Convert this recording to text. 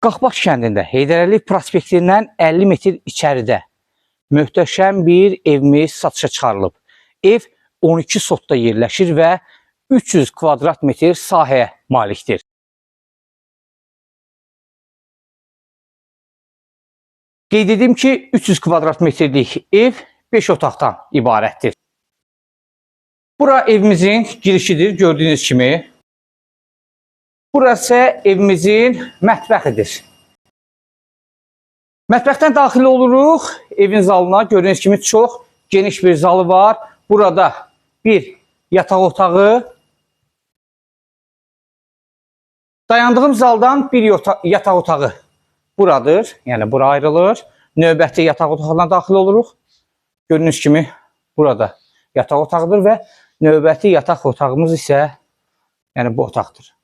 Qaxbaş kəndində Heydərəli prospektindən 50 metr içəridə möhtəşəm bir evimiz satışa çıxarılıb. Ev 12 sotda yerləşir və 300 kvadrat metr sahəyə malikdir. Qeyd edim ki, 300 kvadrat metrlik ev 5 otaqdan ibarətdir. Bura evimizin girişidir, gördüyünüz kimi. Burası evimizin mətbəxidir. Mətbəxdən daxil oluruq evin zalına. Gördüyünüz kimi çox geniş bir zalı var. Burada bir yataq otağı. Dayandığım zaldan bir yataq otağı buradır. Yəni bura ayrılır. Növbəti yataq otağına daxil oluruq. Gördüyünüz kimi burada yataq otağıdır və növbəti yataq otağımız isə yəni bu otaqdır.